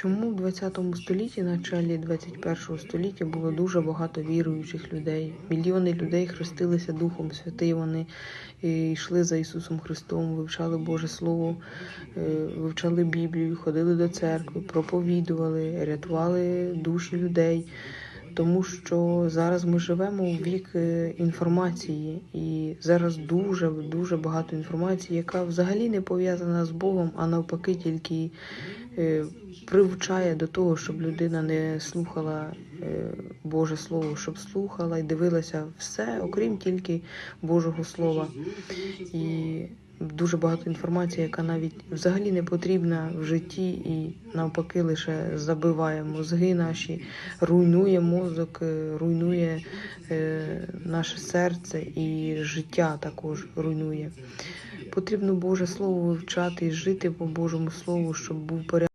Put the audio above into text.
Чому в 20 столітті, началі 21 століття, було дуже багато віруючих людей? Мільйони людей хрестилися Духом Святим, вони е, йшли за Ісусом Христом, вивчали Боже Слово, е, вивчали Біблію, ходили до церкви, проповідували, рятували душі людей. Тому що зараз ми живемо у вік е, інформації, і зараз дуже дуже багато інформації, яка взагалі не пов'язана з Богом, а навпаки, тільки е, привчає до того, щоб людина не слухала е, Боже Слово, щоб слухала і дивилася все, окрім тільки Божого Слова. І дуже багато інформації, яка навіть взагалі не потрібна в житті, і навпаки лише забиває мозги наші, руйнує мозок, е, руйнує е, наше серце і життя також руйнує. Потрібно Боже Слово вивчати і жити по Божому Слову, щоб був порядок.